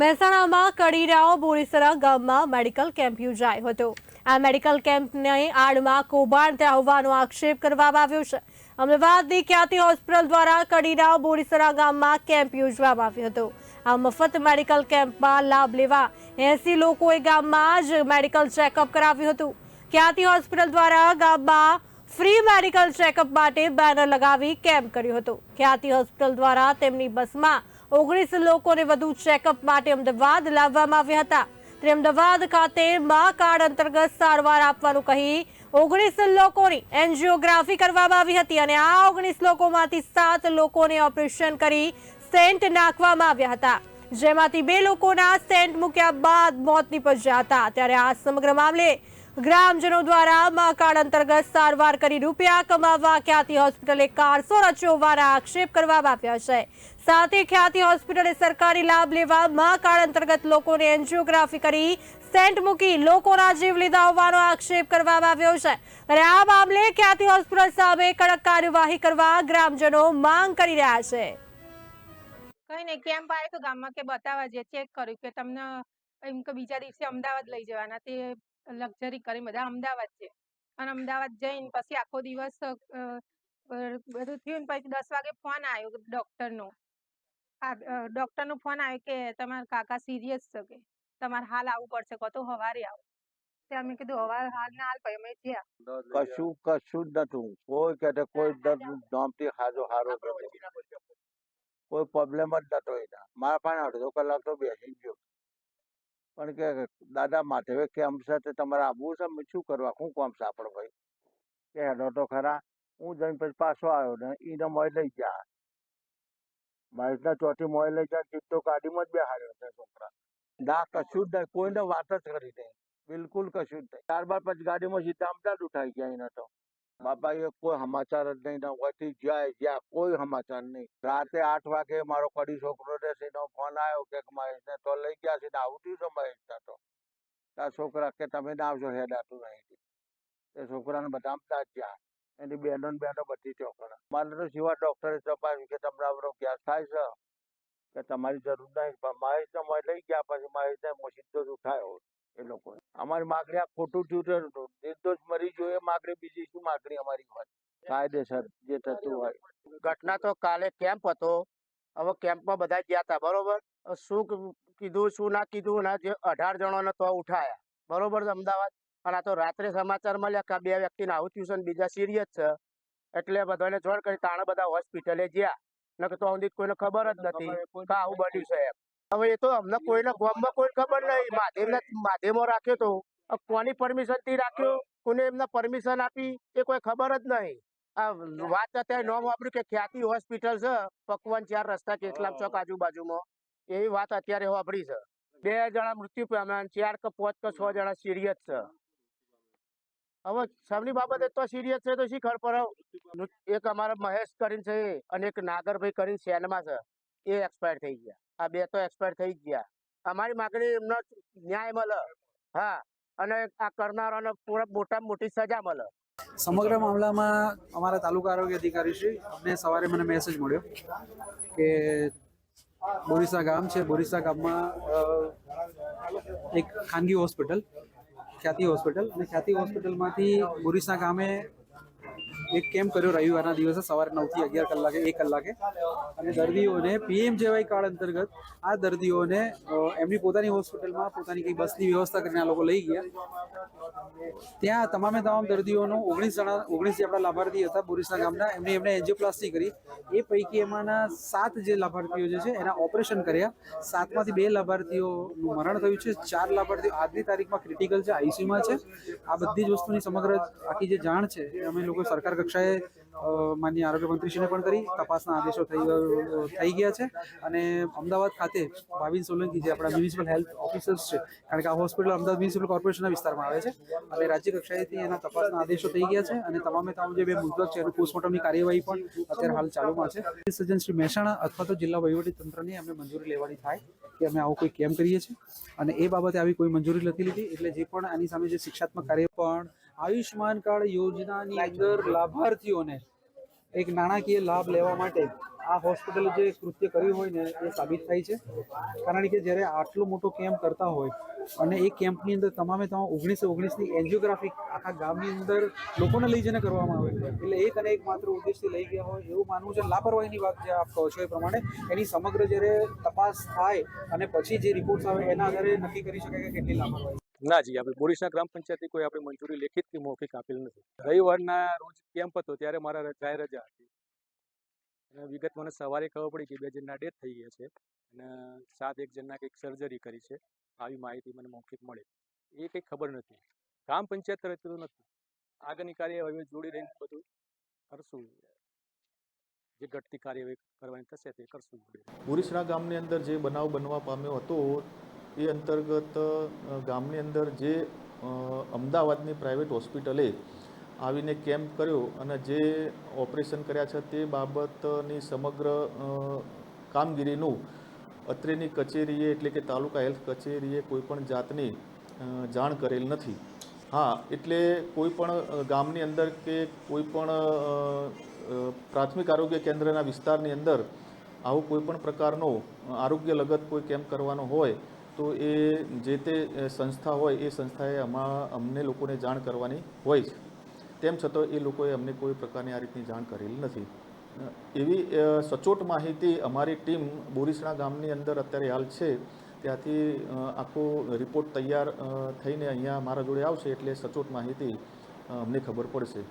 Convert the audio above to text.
મહેસાણામાં કડીરાવ બોરીસરા ગામમાં medical camp યોજાયો હતો. આ મેડિકલ કેમ્પને આડમાં કૌભાંડ થયા હોવાનો આક્ષેપ કરવામાં આવ્યો છે. અમદાવાદની ખ્યાતિ હોસ્પિટલ દ્વારા કડીરાવ બોરીસરા ગામમાં કેમ્પ યોજવામાં આવ્યો હતો. આ મફત મેડિકલ કેમ્પમાં લાભ લેવા એસી લોકોએ ગામમાં જ મેડિકલ ચેકઅપ કરાવ્યું હતું. ખ્યાતિ હોસ્પિટલ દ્વારા ગામમાં ફ્રી મેડિકલ ચેકઅપ માટે બેનર લગાવી કેમ્પ કર્યો હતો. ખ્યાતિ હોસ્પિટલ દ્વારા તેમની બસમાં ઓગણીસ લોકોને વધુ ચેકઅપ માટે અમદાવાદ લાવવામાં આવ્યા હતા. ત્યારે અમદાવાદ ખાતે મા કાર્ડ અંતર્ગત સારવાર આપવાનું કહી ઓગણીસ લોકોની એન્જિયોગ્રાફી કરવામાં આવી હતી અને આ ઓગણીસ લોકોમાંથી સાત લોકોને ઓપરેશન કરી સેન્ટ નાખવામાં આવ્યા હતા. જેમાંથી બે લોકોના સેન્ટ મૂક્યા બાદ મોત નીપજ્યા હતા. ત્યારે આ સમગ્ર મામલે ગ્રામજનો દ્વારા મા કાર્ડ અંતર્ગત સારવાર કરી રૂપિયા કમાવવા ખ્યાતિ હોસ્પિટલે કારસો રચ્યો આક્ષેપ કરવામાં આવ્યા છે. સાથે ખ્યાતિ હોસ્પિટલે સરકારી લાભ લેવા મા કાર્ડ અંતર્ગત લોકોને એન્જિયોગ્રાફી કરી સેન્ટ મૂકી લોકોના જીવ લીધા હોવાનો આક્ષેપ કરવામાં આવ્યો છે. અને આ મામલે ખ્યાતિ હોસ્પિટલ સામે કડક કાર્યવાહી કરવા ગ્રામજનો માંગ કરી રહ્યા છે. કઈ નહીં કેમ્પ આવ્યો ગામમાં કે બતાવવા જે ચેક કર્યું કે તમને એમ કે બીજા દિવસે અમદાવાદ લઈ જવાના તે લક્ઝરી કરી બધા. અમદાવાદ છે. અને અમદાવાદ જઈને પછી આખો દિવસ બધું થયું ને પછી દસ વાગે ફોન આવ્યો ડૉક્ટરનો. આ ડૉક્ટરનો ફોન આવ્યો કે તમારા કાકા સિરિયસ છે કે? તમારે હાલ આવવું પડશે. કહો તો સવારે આવો. અમે કીધું હવાર હાલ ના હાલ પછી અમે કશું કશું જ નતું. કોઈ કે કોઈ દર્દ નોમથી હાજો હારો કોઈ પ્રોબ્લેમ જ નતો એના. મારા પાસે અડધો કલાક તો બેસી ગયો. પણ કે દાદા માથે કેમ છે તે તમારે આવવું છે? શું કરવા? શું કામ છે ભાઈ? કે હેડો તો ખરા. હું જઈને પછી પાછો આવ્યો ને એને મોય લઈ ગયા. મારી ચોથી મોય લઈ જાય સીધો ગાડીમાં જ બેહાડ્યો છે છોકરા. ના, કશું જ નહીં. કોઈને વાત જ કરી નહીં. બિલકુલ કશું જ નહીં. ત્યારબાદ પછી ગાડીમાં સીધા અમદાવાદ ઉઠાઈ ગયા એને તો. બાપા, એ કોઈ સમાચાર જ નહીં, ને વહીથી જાય જ્યાં કોઈ સમાચાર નહીં. રાતે આઠ વાગે મારો કડી છોકરો રહેશે એનો ફોન આવ્યો કે મહેશને તો લઈ ગયા છે ને આવું થયું છે મહેશને તો. તાર છોકરા કે તમે ના આવશો હેડાતું નહીં એ છોકરાને બધા જ ગયા એની બહેનો ને બહેનો બધી છોકરા. મારે તો સિવા ડોક્ટરે તપાસ્યું કે તમને આવડો ગેસ થાય છે? કે તમારી જરૂર નહીં. પણ મહેશને લઈ ગયા, પછી મહેશને હું સીધો જ ઉઠાયો. એ લોકો. અમારી માગણી આ ખોટું ટ્યુટર છે નિર્દોષ મરી જોઈએ માગણી બીજી શું માગણી અમારી હોય? કાયદેસર જે થતું હોય. ઘટના તો કાલે કેમ્પ હતો. હવે કેમ્પમાં બધા ગયા હતા બરોબર? શું કીધું શું ના કીધું ના જે અઢાર જણોને તો ઉઠાયા. બરોબર અમદાવાદ? અને આ તો રાત્રે સમાચાર મળ્યા કે બે વ્યક્તિને આવું થયું છે ને બીજા સિરિયસ છે. એટલે બધાને જોડ કરી તાણે બધા હોસ્પિટલે ગયા. નકર તો સુધી કોઈને ખબર જ નથી કે આવું બન્યું છે એમ. હવે એ તો અમને કોઈને ગામમાં કોઈ ખબર નહીં. માધ્યમને માધ્યમમાં રાખ્યો તો. કોની પરમિશનથી રાખ્યો? કોને એમને પરમિશન આપી? એ કોઈ ખબર જ નહીં. આ વાત અત્યારે નોમ વાપર્યું કે ખ્યાતિ હોસ્પિટલ છે પકવાન ચાર રસ્તા કેટલા ચોક આજુબાજુમાં. એવી વાત અત્યારે વાપરી છે. બે જણા મૃત્યુ પામ્યા ચાર કે પાંચ કે છ જણા સિરિયસ છે. હવે સૌની બાબતે તો સિરિયસ છે તો શી ખબર પર એક અમારા મહેશ કરીને છે અને એક નાગરભાઈ કરીને સેનમાં છે. એ એક્સપાયર થઈ ગયા. આ બે તો એક્સપાયર થઈ ગયા. અમારી માગણી એમનો ન્યાય મળે. હા, અને આ કરનારાને પૂરા મોટામાં મોટી સજા મળે. સમગ્ર મામલામાં અમારા તાલુકા આરોગ્ય અધિકારી શ્રી અમને સવારે મને મેસેજ મળ્યો કે બોરીસા ગામ છે. બોરીસા ગામમાં એક ખાનગી હોસ્પિટલ, ખ્યાતિ હોસ્પિટલ અને ખ્યાતિ હોસ્પિટલમાંથી બોરીસા ગામે એક કેમ્પ કર્યો રવિવારના દિવસે સવારે નવથી અગિયાર કલાકે, એક કલાકે. અને દર્દીઓને પીએમ જેવાય કાર્ડ અંતર્ગત આ દર્દીઓને એમની પોતાની હોસ્પિટલમાં પોતાની કંઈ બસની વ્યવસ્થા કરીને આ લોકો લઈ ગયા. ત્યાં તમામે તમામ દર્દીઓનો ઓગણીસ જણા, ઓગણીસ જે આપણા લાભાર્થી હતા બોરીસના ગામના એમને એમને એન્જિયોપ્લાસ્ટી કરી. એ પૈકી એમાંના સાત જે લાભાર્થીઓ જે છે, એના ઓપરેશન કર્યા. સાતમાંથી બે લાભાર્થીઓનું મરણ થયું છે. ચાર લાભાર્થીઓ આજની તારીખમાં ક્રિટિકલ છે, આઈસીયુમાં છે. આ બધી જ વસ્તુની સમગ્ર આખી જે જાણ છે અમે લોકો સરકાર કક્ષાએ માન્ય માનનીય આરોગ્ય મંત્રીશ્રીને પણ કરી. તપાસના આદેશો થઈ થઈ ગયા છે. અને અમદાવાદ ખાતે ભાવિન સોલંકી જે આપણા મ્યુનિસિપલ હેલ્થ ઓફિસર્સ છે, કારણ કે આ હોસ્પિટલ અમદાવાદ મ્યુનિસિપલ કોર્પોરેશનના વિસ્તારમાં આવે છે, અને રાજ્ય કક્ષાએથી એના તપાસના આદેશો થઈ ગયા છે અને તમામે તમામ જે બે મૃતક છે એનું પોસ્ટમોર્ટમની કાર્યવાહી પણ અત્યારે હાલ ચાલુમાં છે. સર્જન શ્રી મહેસાણા અથવા તો જિલ્લા વહીવટી તંત્રની અમે મંજૂરી લેવાની થાય કે અમે આવું કોઈ કેમ કરીએ છીએ. અને એ બાબતે આવી કોઈ મંજૂરી નથી લીધી, એટલે જે પણ આની સામે જે શિક્ષાત્મક કાર્ય પણ આયુષ્માન કાર્ડ યોજનાની અંદર લાભાર્થીઓને એક નાણાકીય લાભ લેવા માટે આ હોસ્પિટલ જે કૃત્ય કર્યું હોય ને એ સાબિત થાય છે. કારણ કે જ્યારે આટલો મોટો કેમ્પ કરતા હોય અને એ કેમ્પની અંદર તમામે તમામ ઓગણીસો ઓગણીસની એન્જિયોગ્રાફી આખા ગામની અંદર લોકોને લઈ જઈને કરવામાં આવે એટલે એક અને એક માત્ર ઉદ્દેશથી લઈ ગયા હોય એવું માનવું છે. લાપરવાહીની વાત જે આપ કહો છો એ પ્રમાણે એની સમગ્ર જ્યારે તપાસ થાય અને પછી જે રિપોર્ટ્સ આવે એના આધારે નક્કી કરી શકાય કે કેટલી લાપરવાહી ના જી, આપણે બોરીસના ગ્રામ પંચાયતની કોઈ આપણે મંજૂરી લેખિત કે મૌખિક આપેલ નથી. રવિવારના રોજ કેમ્પ હતો, ત્યારે મારા જાહેર રજા હતી. અને વિગત મને સવારે ખબર પડી કે બે જણના ડેથ થઈ ગયા છે અને સાત એક જણના કંઈક સર્જરી કરી છે. આવી માહિતી મને મૌખિક મળે. એ કંઈ ખબર નથી. ગ્રામ પંચાયત તરફથી તો નથી. આગળની કાર્યવાહી જોડી રહીને બધું કરશું. જે ઘટતી કાર્યવાહી કરવાની થશે તે કરશું. બોરીસરા ગામની અંદર જે બનાવ બનવા પામ્યો હતો એ અંતર્ગત ગામની અંદર જે અમદાવાદની પ્રાઇવેટ હોસ્પિટલે આવીને કેમ્પ કર્યો અને જે ઓપરેશન કર્યા છે તે બાબતની સમગ્ર કામગીરીનું અત્રેની કચેરીએ એટલે કે તાલુકા હેલ્થ કચેરીએ કોઈપણ જાતની જાણ કરેલ નથી. હા એટલે કોઈ પણ ગામની અંદર કે કોઈ પણ અ, અ, પ્રાથમિક આરોગ્ય કેન્દ્રના વિસ્તારની અંદર આવો કોઈ પણ પ્રકારનો આરોગ્ય લગત કોઈ કેમ્પ કરવાનો હોય તો એ જે તે સંસ્થા હોય, એ સંસ્થાએ આમાં અમને લોકોને જાણ કરવાની હોય છે તેમ છતાં એ લોકોએ અમને કોઈ પ્રકારની આ રીતની જાણ કરેલી નથી. એવી સચોટ માહિતી અમારી ટીમ બોરીસણા ગામની અંદર અત્યારે હાલ છે. ત્યાંથી આખો રિપોર્ટ તૈયાર થઈને અહીંયા મારા જોડે આવશે એટલે સચોટ માહિતી અમને ખબર પડશે.